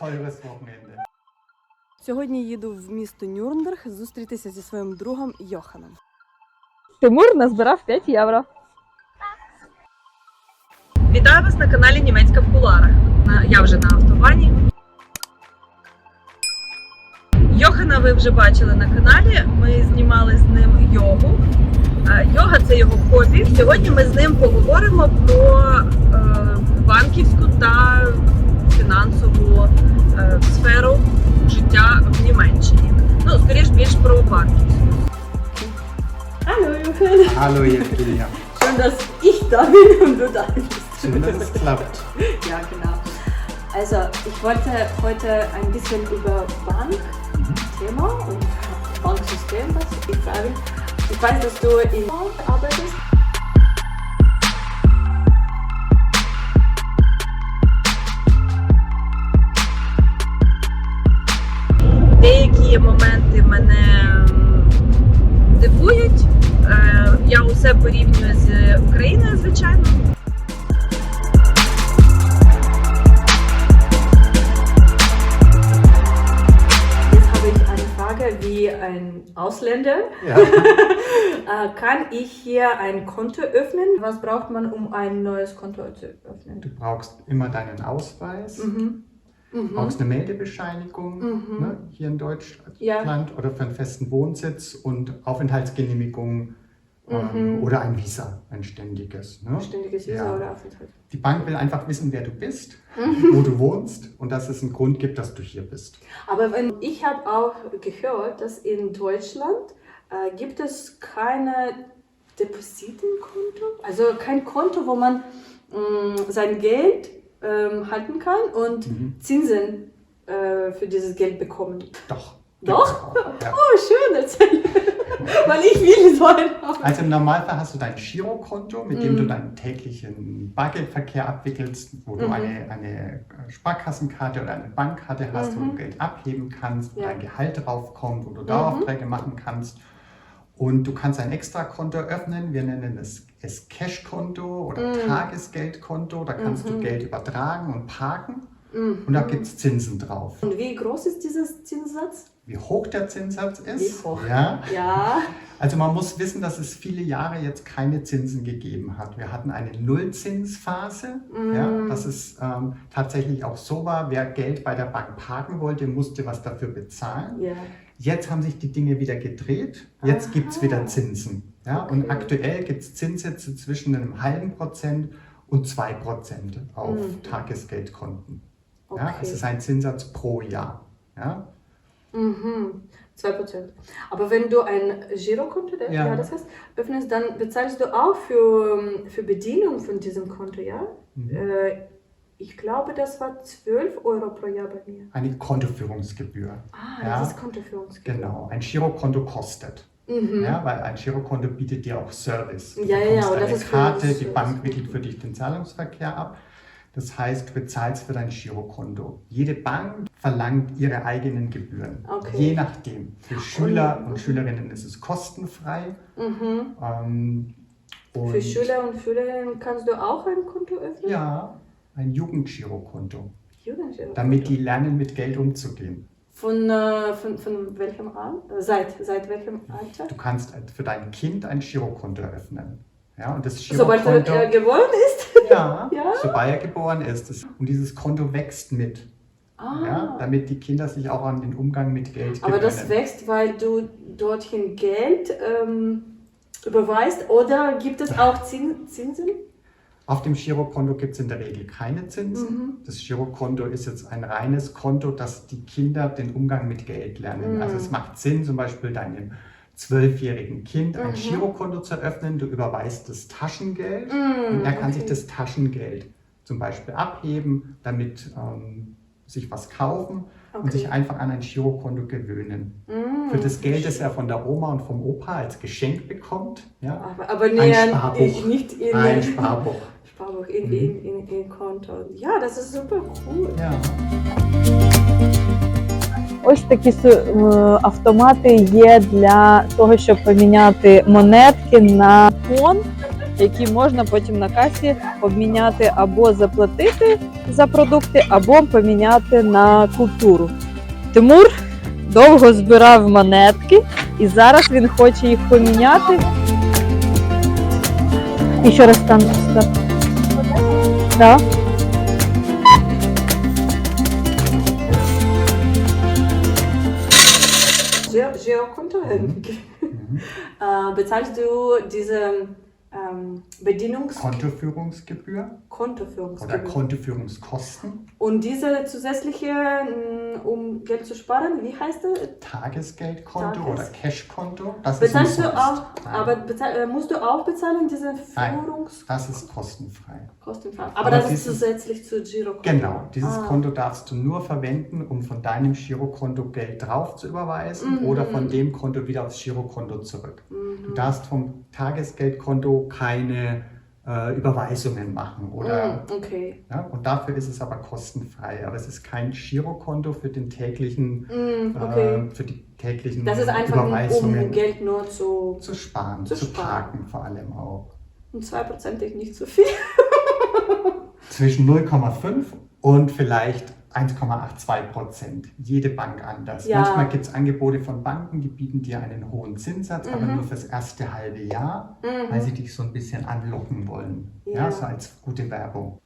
Teures Wochenende. Сьогодні їду в місто Нюрнберг зустрітися зі своїм другом Йоханом. Тимур назбирав 5 євро. Вітаю вас на каналі Німецька в куларах. На- Я вже на автобані. Йохана ви вже бачили на каналі. Ми знімали з ним йогу. Е, Йога це його хобі. Сьогодні ми з ним поговоримо про е, банківську та фінансову е, сферу життя в Німеччині. Ну, скоріш більш про банківську. Hallo Jochen, Hallo Evgenia. schön, dass ich da bin und du da bist. Schön, dass es klappt. Ja, genau. Also, ich wollte heute ein bisschen über Bankthema und Banksystem was ich fragen. Ich weiß, dass du in Bank arbeitest. деякі моменти мене м, дивують. Е, Я усе порівнюю з Україною, звичайно. Jetzt habe ich eine Frage wie ein Ausländer. Ja. Äh, Kann ich hier ein Konto öffnen? Was braucht man, um ein neues Konto zu öffnen? Du brauchst immer deinen Ausweis, Mhm. Mhm. brauchst eine Meldebescheinigung Mhm. ne, hier in Deutschland Ja. oder für einen festen Wohnsitz und Aufenthaltsgenehmigung ähm, Mhm. oder ein Visa, ein ständiges. Ne? Ständiges Visa Ja. oder Aufenthalt? Die Bank will einfach wissen, wer du bist, Mhm. wo du wohnst und dass es einen Grund gibt, dass du hier bist. Aber wenn, ich habe auch gehört, dass in Deutschland äh, gibt es keine Depositenkonto, also kein Konto, wo man mh, sein Geld ähm, halten kann und Mhm. Zinsen äh, für dieses Geld bekommen. Doch. Doch? Ja. Oh, schön, erzähl. Weil ich will so ein haben. Also im Normalfall hast du dein Girokonto, mit dem Mhm. du deinen täglichen Bargeldverkehr abwickelst, wo du Mhm. eine, eine Sparkassenkarte oder eine Bankkarte hast, wo Mhm. du Geld abheben kannst, wo Ja. dein Gehalt draufkommt, wo du Mhm. Daueraufträge machen kannst. Und du kannst ein Extrakonto öffnen. Wir nennen es, es Cashkonto oder Mhm. Tagesgeldkonto. Da kannst du Mhm. Geld übertragen und parken. Mhm. Und da gibt es Zinsen drauf. Und wie groß ist dieser Zinssatz? Wie hoch der Zinssatz ist? Wie hoch? Ja. Ja. Also man muss wissen, dass es viele Jahre jetzt keine Zinsen gegeben hat. Wir hatten eine Nullzinsphase, Mm. ja, dass es ähm, tatsächlich auch so war, wer Geld bei der Bank parken wollte, musste was dafür bezahlen. Ja. Jetzt haben sich die Dinge wieder gedreht, jetzt gibt es wieder Zinsen. Ja, Und Okay. aktuell gibt es Zinssätze zwischen einem halben Prozent und zwei Prozent auf Mhm. Tagesgeldkonten. Okay. Ja, es ist ein Zinssatz pro Jahr. Ja. Mhm. 2%. Aber wenn du ein Girokonto. Ja. ja, das heißt, öffnest, dann bezahlst du auch für, für Bedienung von diesem Konto, ja? Mhm. Äh, ich glaube, das war 12 Euro pro Jahr bei mir. Eine Kontoführungsgebühr. Ah, Ja. das ist Kontoführungsgebühr. Genau, ein Girokonto kostet. Mhm. Ja, weil ein Girokonto bietet dir auch Service. Du Ja, ja, ja, und das eine ist für Karte, die. Bank wickelt für dich den Zahlungsverkehr ab. Das heißt, du bezahlst für dein Girokonto. Jede Bank verlangt ihre eigenen Gebühren. Okay. Je nachdem. Für Schüler Und- und Schülerinnen ist es kostenfrei. Mhm. Ähm, Für Schüler und Schülerinnen kannst du auch ein Konto öffnen? Ja, ein Jugendgirokonto. Jugendgirokonto. Damit die lernen, mit Geld umzugehen. Von, äh, von, von welchem Alter? Seit, seit welchem Alter? Du kannst für dein Kind ein Girokonto eröffnen. Ja, und das Sobald Girokonto, er geboren ist? ja, Ja? sobald er geboren ist. Und dieses Konto wächst mit, Ah. ja, damit die Kinder sich auch an den Umgang mit Geld Aber das wächst, weil du dorthin Geld ähm, überweist oder gibt es auch Zin Zinsen? Auf dem Girokonto gibt es in der Regel keine Zinsen. Mhm. Das Girokonto ist jetzt ein reines Konto, dass die Kinder den Umgang mit Geld lernen. Mhm. Also es macht Sinn, zum Beispiel deinem zwölfjährigen Kind ein Mhm. Girokonto zu öffnen. Du überweist das Taschengeld Mm, und er kann sich okay. das Taschengeld zum Beispiel abheben, damit ähm, sich was kaufen und Okay. sich einfach an ein Girokonto gewöhnen. Mm. Für das Geld, das er von der Oma und vom Opa als Geschenk bekommt, ja, Aber, aber Sparbuch. ich nicht in ein Sparbuch. Sparbuch, in, Mhm. in, in, in Konto. Ja, das ist super cool. Ja. Ось такі автомати є для того, щоб поміняти монетки на фон які можна потім на касі обміняти або заплатити за продукти, або поміняти на культуру. Тимур довго збирав монетки, і зараз він хоче їх поміняти. І ще раз там. Giro- Girokonto? irgendwie. Mhm. Äh, bezahlst du diese ähm, Bedienungs- Kontoführungsgebühr oder Kontoführungsgebühr? Kontoführungskosten, Und diese zusätzliche, mh, um Geld zu sparen, wie heißt das? Tagesgeldkonto Tages- oder Cashkonto, das ist Bezahlst du umsonst. auch, Nein, aber bezahl, äh, musst du auch bezahlen, diese Nein. Führungskosten? das ist kostenfrei. Aber, Aber das ist dieses- zusätzlich zu Girokonto. Genau, dieses Ah. Konto darfst du nur verwenden, um von deinem Girokonto Geld drauf zu überweisen Mhm. oder von dem Konto wieder aufs Girokonto zurück. Mhm. Du darfst vom Tagesgeldkonto keine äh, Überweisungen machen oder Mhm, okay. ja, und dafür ist es aber kostenfrei. Aber es ist kein Girokonto für den täglichen, Mhm, okay. äh, für die täglichen das ist einfach, um Überweisungen Geld nur zu... zu sparen, zu zu, sparen. parken vor allem auch. Und 2% ist nicht so viel. Zwischen 0,5 und vielleicht 1,82 Prozent. Jede Bank anders. Ja. Manchmal gibt es Angebote von Banken, die bieten dir einen hohen Zinssatz, aber Mhm. nur fürs erste halbe Jahr, Mhm. weil sie dich so ein bisschen anlocken wollen. Ja, Ja. so als gute Werbung.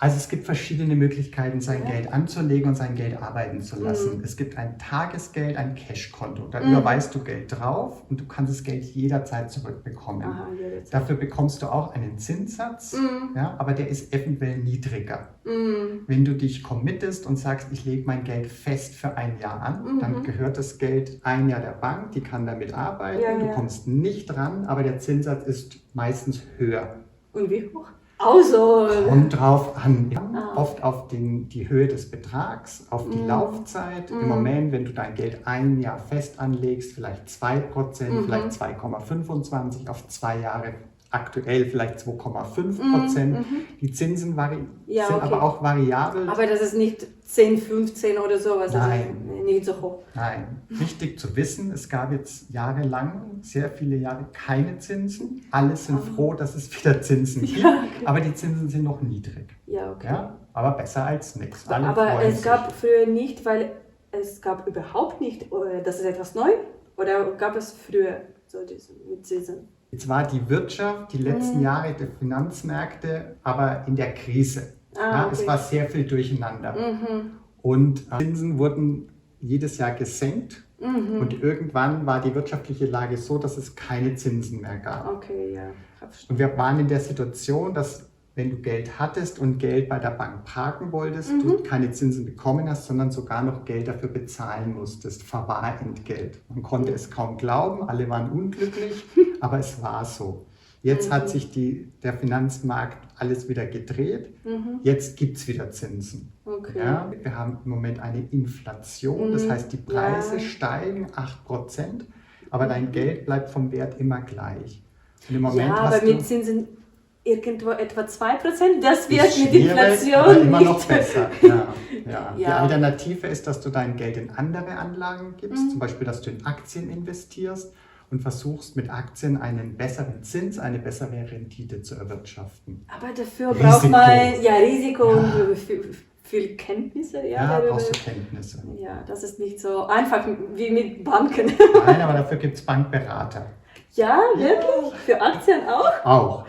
Also es gibt verschiedene Möglichkeiten, sein Ja. Geld anzulegen und sein Geld arbeiten zu lassen. Mhm. Es gibt ein Tagesgeld, ein Cashkonto. Da Mhm. überweist du Geld drauf und du kannst das Geld jederzeit zurückbekommen. Aha, jetzt. Dafür bekommst du auch einen Zinssatz, Mhm. ja, aber der ist eventuell niedriger. Mhm. Wenn du dich committest und sagst, ich lege mein Geld fest für ein Jahr an, Mhm. dann gehört das Geld ein Jahr der Bank, die kann damit arbeiten, Ja, du ja. kommst nicht dran, aber der Zinssatz ist meistens höher. Und wie hoch? Also, Kommt drauf an, ja, Ah. oft auf den, die Höhe des Betrags, auf die Mhm. Laufzeit. Mhm. Im Moment, wenn du dein Geld ein Jahr fest anlegst, vielleicht 2%, Mhm. vielleicht 2,25 auf zwei Jahre, aktuell vielleicht 2,5 Prozent. Mhm, mhm. Die Zinsen vari Ja, sind okay. aber auch variabel. aber das ist nicht 10, 15 oder sowas. Nein. Nicht so hoch. Nein, wichtig zu wissen, es gab jetzt jahrelang, sehr viele Jahre keine Zinsen. Alle sind Ah. froh, dass es wieder Zinsen gibt, Ja, okay. aber die Zinsen sind noch niedrig. Ja, okay. Ja, aber besser als nichts. Alle Aber es sich. gab früher nicht, weil es gab überhaupt nicht, äh, das ist etwas neu. Oder gab es früher so diese mit Zinsen? Jetzt war die Wirtschaft die letzten Mhm. Jahre der Finanzmärkte aber in der Krise. Ah, ja, okay. Es war sehr viel durcheinander. Mhm. Und äh, Zinsen wurden jedes Jahr gesenkt. Mhm. Und irgendwann war die wirtschaftliche Lage so, dass es keine Zinsen mehr gab. Okay, ja. Und wir waren in der Situation, dass wenn du Geld hattest und Geld bei der Bank parken wolltest, Mhm. du keine Zinsen bekommen hast, sondern sogar noch Geld dafür bezahlen musstest, Verwahrentgelt. Man konnte es kaum glauben, alle waren unglücklich, aber es war so. Jetzt Mhm. hat sich die, der Finanzmarkt alles wieder gedreht. Mhm. Jetzt gibt es wieder Zinsen. Okay. Ja, wir haben im Moment eine Inflation, das Mhm. heißt, die Preise Ja. steigen 8%, aber dein Geld bleibt vom Wert immer gleich. Und im Moment Ja, aber mit Zinsen irgendwo etwa 2%, das wird mit Inflation immer noch besser. Ja, ja. Die. Alternative ist, dass du dein Geld in andere Anlagen gibst, Mhm. zum Beispiel, dass du in Aktien investierst und versuchst mit Aktien einen besseren Zins, eine bessere Rendite zu erwirtschaften. Aber dafür Risiko. braucht man ja Risiko Ja. und viel, viel Kenntnisse. Ja, Ja, brauchst du Kenntnisse. ja, das ist nicht so einfach wie mit Banken. Nein, aber dafür gibt es Bankberater. ja, wirklich? Für Aktien auch? Auch.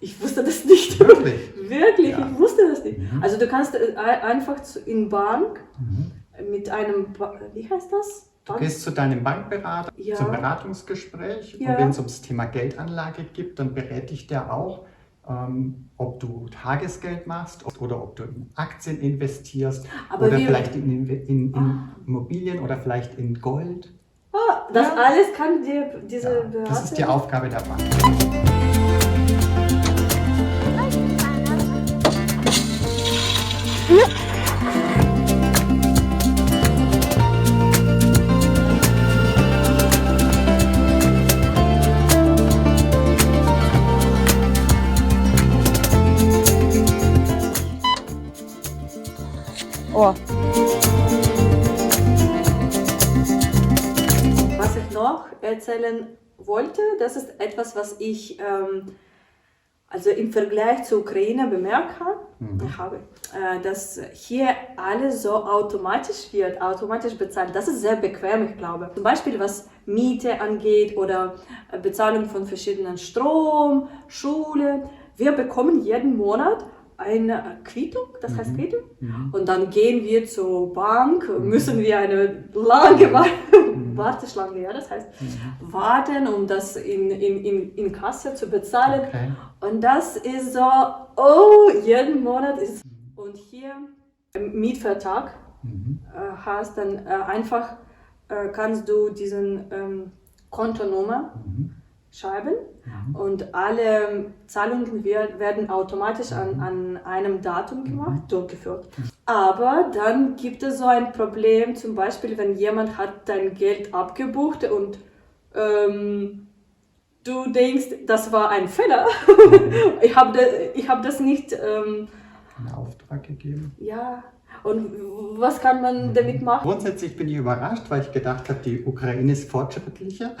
Ich wusste das nicht. Wirklich. Wirklich, Ja. ich wusste das nicht. Mhm. Also du kannst äh, einfach in Bank Mhm. mit einem, wie heißt das? Du gehst zu deinem Bankberater Ja. zum Beratungsgespräch Ja. und wenn es ums Thema Geldanlage geht, dann berät dich der auch, ähm, ob du Tagesgeld machst oder ob du in Aktien investierst Aber oder vielleicht in, in, in Ah. Immobilien oder vielleicht in Gold. Ah, das Ja. alles kann dir diese Ja, Berater. das ist die Aufgabe der Bank. Das ist etwas, was ich ähm, also im Vergleich zur Ukraine bemerkt habe, Mhm. habe, äh, dass hier alles so automatisch wird, automatisch bezahlt. Das ist sehr bequem, ich glaube. Zum Beispiel was Miete angeht oder äh, Bezahlung von verschiedenen Strom, Schule. Wir bekommen jeden Monat eine Quittung, das heißt Quittung. Mhm. Und dann gehen wir zur Bank, müssen wir eine lange Warteschlange, ja, das heißt Mhm. warten, um das in, in, in, in Kasse zu bezahlen. Okay. Und das ist so, oh, jeden Monat ist. Und hier im Mietvertrag Mhm. äh, hast, dann äh, einfach äh, kannst du diesen ähm, Kontonummer Mhm. Schreiben Mhm. und alle Zahlungen werden automatisch an, an einem Datum gemacht, durchgeführt. Aber dann gibt es so ein Problem, zum Beispiel, wenn jemand hat dein Geld abgebucht und ähm, du denkst, das war ein Fehler. ich habe ich hab das nicht, ähm, Einen Auftrag gegeben. ja. Und was kann man damit machen? Grundsätzlich bin ich überrascht, weil ich gedacht habe, die Ukraine ist fortschrittlicher.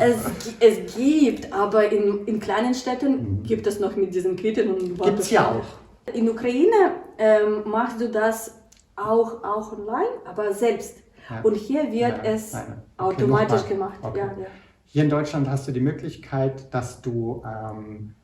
Es, es gibt, aber in, in kleinen Städten gibt es noch mit diesen Quitten und Gibt es ja auch. In Ukraine ähm, machst du das auch, auch online, aber selbst. Ja. Und hier wird Ja, es. Okay, automatisch gemacht. Okay. Ja. Hier in Deutschland hast du die Möglichkeit, dass du ähm,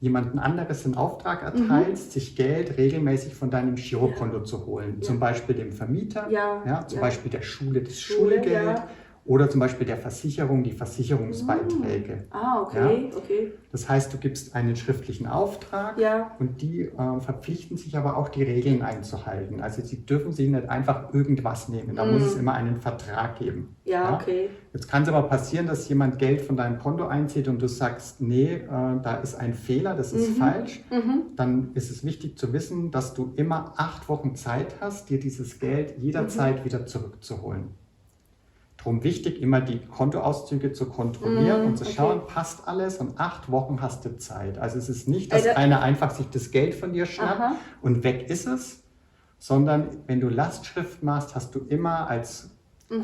jemanden anderes in Auftrag erteilst, sich Geld regelmäßig von deinem Girokonto zu holen. Zum Beispiel dem Vermieter, Ja, zum ja. Beispiel der Schule das Schule, Schulgeld ja. Oder zum Beispiel der Versicherung die Versicherungsbeiträge. Ah, okay, okay. Das heißt, du gibst einen schriftlichen Auftrag Ja. und die ähm, verpflichten sich aber auch, die Regeln einzuhalten. Also sie dürfen sich nicht einfach irgendwas nehmen. Da muss es immer einen Vertrag geben. Mm. Ja, okay. Jetzt kann es aber passieren, dass jemand Geld von deinem Konto einzieht und du sagst, nee, äh, da ist ein Fehler, das ist falsch. Mhm. Dann ist es wichtig zu wissen, dass du immer acht Wochen Zeit hast, dir dieses Geld jederzeit wieder zurückzuholen. Drum wichtig, immer die Kontoauszüge zu kontrollieren Mhm, und zu okay. schauen, passt alles und acht Wochen hast du Zeit. Also es ist nicht, dass Also- einer einfach sich das Geld von dir schnappt Aha. und weg ist es, sondern wenn du Lastschrift machst, hast du immer als.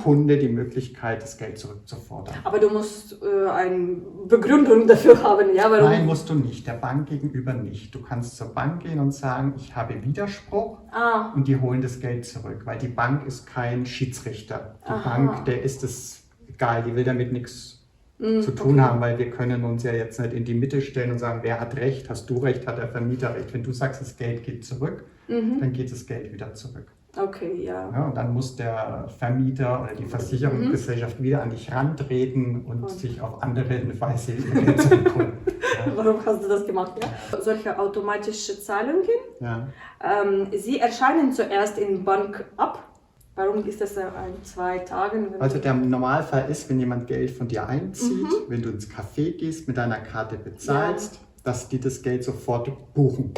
Kunde die Möglichkeit, das Geld zurückzufordern. Aber du musst äh, eine Begründung dafür haben, ja? Warum? Nein, musst du nicht. Der Bank gegenüber nicht. Du kannst zur Bank gehen und sagen, ich habe Widerspruch Ah, und die holen das Geld zurück, weil die Bank ist kein Schiedsrichter. Die Aha. Bank, der ist es egal, die will damit nichts mm, zu tun okay. haben, weil wir können uns ja jetzt nicht in die Mitte stellen und sagen, wer hat Recht, hast du Recht, hat der Vermieter Recht. Wenn du sagst, das Geld geht zurück, Mhm. dann geht das Geld wieder zurück. Okay, ja. Ja, und dann muss der Vermieter oder die Versicherungsgesellschaft wieder an dich rantreten und sich auf andere Weise ihr Geld zurückholen. Warum hast du das gemacht? Ja? Solche automatische Zahlungen, Ja. ähm, sie erscheinen zuerst in Bank ab. Warum ist das ein, zwei Tagen? Also der Normalfall ist, wenn jemand Geld von dir einzieht, wenn du ins Café gehst, mit deiner Karte bezahlst, dass die das Geld sofort buchen.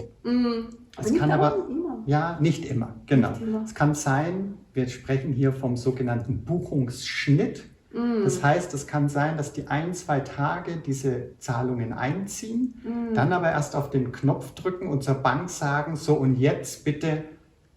Es nicht kann aber, immer. Ja, nicht immer, genau. Nicht immer. Es kann sein, wir sprechen hier vom sogenannten Buchungsschnitt. Mm, Das heißt, es kann sein, dass die ein, zwei Tage diese Zahlungen einziehen, mm. dann aber erst auf den Knopf drücken und zur Bank sagen, so und jetzt bitte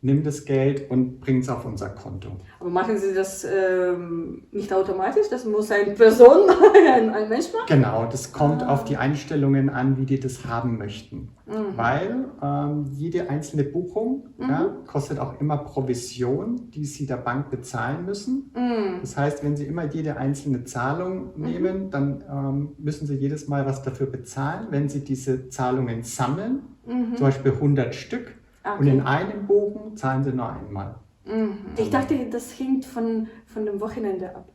nimm das Geld und bring es auf unser Konto. Aber machen Sie das ähm, nicht automatisch? Das muss eine Person, ein, ein Mensch machen? Genau, das kommt Ah. auf die Einstellungen an, wie die das haben möchten. Mhm. Weil ähm, jede einzelne Buchung ja, kostet auch immer Provision, die sie der Bank bezahlen müssen. Mm, Das heißt, wenn sie immer jede einzelne Zahlung nehmen, dann ähm, müssen sie jedes Mal was dafür bezahlen. Wenn sie diese Zahlungen sammeln, zum Beispiel 100 Stück, Okay. Und in einem Bogen zahlen sie nur einmal. Mhm. Ich dachte, das hängt von, von dem Wochenende ab.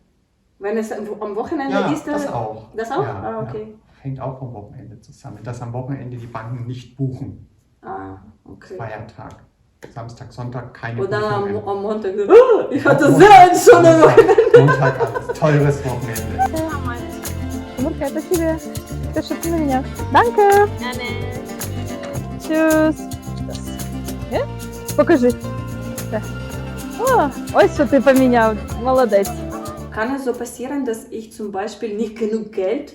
Wenn es am Wochenende ja, ist, das äh, auch. Das auch? Ja, ah, okay. Ja. Hängt auch vom Wochenende zusammen, dass am Wochenende die Banken nicht buchen. Ah, okay. Feiertag. Samstag, Sonntag keine Oder am, am, Montag. Oh, ich hatte Montag, sehr ein schönes Wochenende. Montag als teures Wochenende. Ja, Mann. Danke, das Danke. Gerne. Tschüss. Ні? Покажи. Так. О, ось що ти поміняв. Молодець. Kann es so passieren, dass ich zum Beispiel nicht genug Geld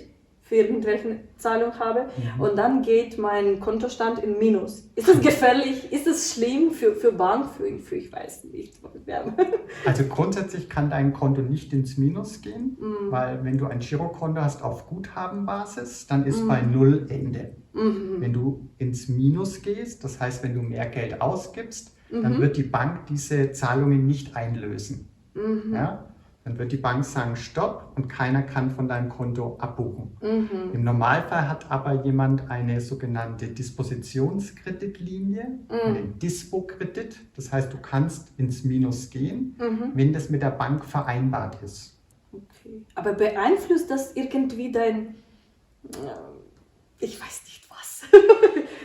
für irgendwelche Zahlung habe Mhm. und dann geht mein Kontostand in Minus. Ist das gefährlich? Ist das schlimm für, für Bank? Für, für ich weiß nicht. Also grundsätzlich kann dein Konto nicht ins Minus gehen, Mhm. weil wenn du ein Girokonto hast auf Guthabenbasis, dann ist Mhm. bei Null Ende. Mhm. Wenn du ins Minus gehst, das heißt, wenn du mehr Geld ausgibst, dann Mhm. wird die Bank diese Zahlungen nicht einlösen. Mhm. Ja? Dann wird die Bank sagen, stopp und keiner kann von deinem Konto abbuchen. Mhm. Im Normalfall hat aber jemand eine sogenannte Dispositionskreditlinie, Mhm. einen Dispo-Kredit. Das heißt, du kannst ins Minus gehen, Mhm. wenn das mit der Bank vereinbart ist. Okay. Aber beeinflusst das irgendwie dein, äh, ich weiß nicht was.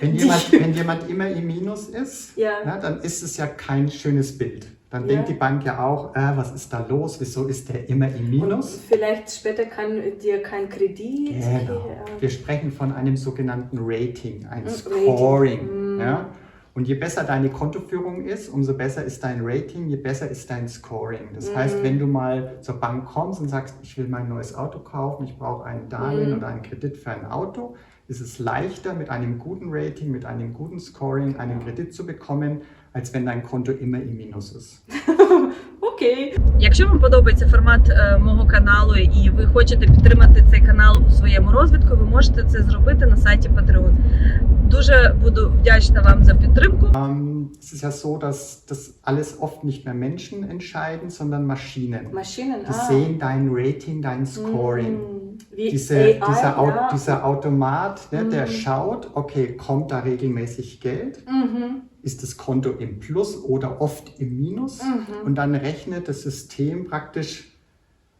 Wenn jemand, wenn jemand immer im Minus ist, Ja. na, dann ist es ja kein schönes Bild. Dann Ja. denkt die Bank ja auch, äh, was ist da los? Wieso ist der immer im Und Minus? vielleicht später kann dir kein Kredit. Genau. Wir sprechen von einem sogenannten Rating, ein Scoring. Rating. Mm. Ja? Und je besser deine Kontoführung ist, umso besser ist dein Rating, je besser ist dein Scoring. Das Mm. heißt, wenn du mal zur Bank kommst und sagst, ich will mein neues Auto kaufen, ich brauche ein Darlehen Mm. oder einen Kredit für ein Auto, ist es leichter, mit einem guten Rating, mit einem guten Scoring einen Kredit zu bekommen, als wenn dein Konto immer im Minus ist. Okay. Якщо вам подобається формат е, мого каналу і ви хочете підтримати цей канал у своєму розвитку, ви можете це зробити на сайті Patreon. Дуже буду вдячна вам за підтримку. Ähm, es ist ja so, dass das alles oft nicht mehr Menschen entscheiden, sondern Maschinen. Maschinen. Die ah. sehen dein Rating, dein Scoring. Mm. Wie Diese, AI, dieser, Au ja. dieser Automat, ne, der Mhm. schaut, okay, kommt da regelmäßig Geld? Mhm. Ist das Konto im Plus oder oft im Minus? Mhm. Und dann rechnet das System praktisch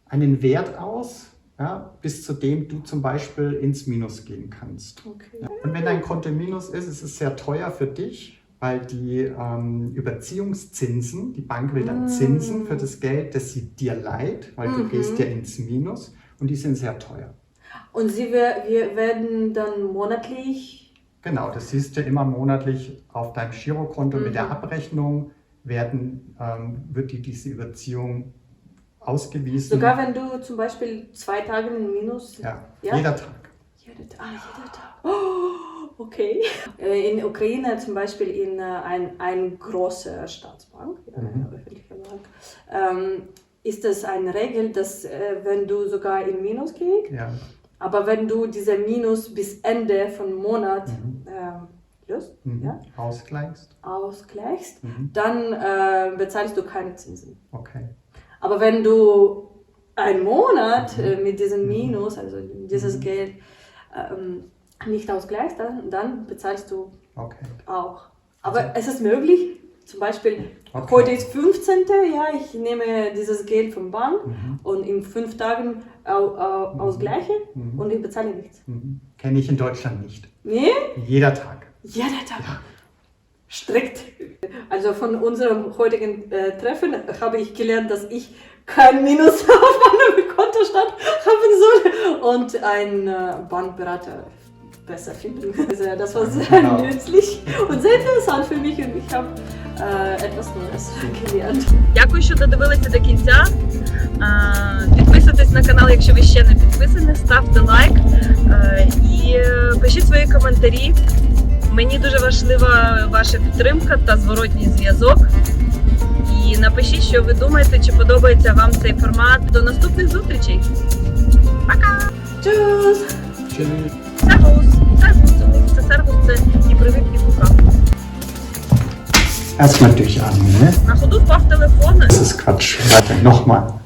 einen Wert aus, ja, bis zu dem du zum Beispiel ins Minus gehen kannst. Okay. Ja. Und wenn dein Konto im Minus ist, ist es sehr teuer für dich, weil die ähm, Überziehungszinsen, die Bank will dann Mm. Zinsen für das Geld, das sie dir leiht, weil du Mhm. gehst ja ins Minus und die sind sehr teuer. Und sie wir, wir werden dann monatlich. Genau, das siehst du immer monatlich auf deinem Girokonto mit der Mhm. Abrechnung werden, ähm, wird dir diese Überziehung ausgewiesen. Sogar wenn du zum Beispiel zwei Tage im Minus. ja, Ja? jeder Tag. Jeder, ah, jeder Tag. Oh, okay. Äh, In Ukraine zum Beispiel in äh, ein, ein großer Staatsbank, Mhm. Bank, ähm, ist es eine Regel, dass äh, wenn du sogar in Minus gehst, Ja. aber wenn du diese Minus bis Ende von Monat Mhm. Löst, Mhm. ja, Ausgleichst. ausgleichst, Mhm. dann äh, bezahlst du keine Zinsen. Okay. Aber wenn du einen Monat Mhm. äh, mit diesem Mhm. Minus, also dieses Mhm. Geld, ähm, nicht ausgleichst, dann, dann bezahlst du Okay. auch. Aber es ist möglich, zum Beispiel, Okay. heute ist 15. Ja, ich nehme dieses Geld vom Bank Mhm. und in fünf Tagen au, au, Mhm. ausgleiche Mhm. und ich bezahle nichts. Kenne ich in Deutschland nicht. Nee? Jeder Tag Jeder Tag. Ja. Strikt. Also von unserem heutigen äh, Treffen habe ich gelernt, dass ich kein Minus auf meinem Kontostand haben soll und einen äh, Bankberater besser finden. Also das war sehr Genau. nützlich und sehr interessant für mich und ich habe äh, etwas Neues gelernt. Дякую, що додивилися до кінця. Е, Підписуйтесь на канал, якщо ви ще не підписані, ставте лайк е, і е, пишіть свої коментарі. Мені дуже важлива ваша підтримка та зворотній зв'язок. І напишіть, що ви думаєте, чи подобається вам цей формат. До наступних зустрічей. Пока! Tschüss. Сервус! Сервус! Це сервус це і привіт, і пока. Erstmal durchatmen, ne? На ходу впав телефон. Das ist Quatsch. Warte, nochmal.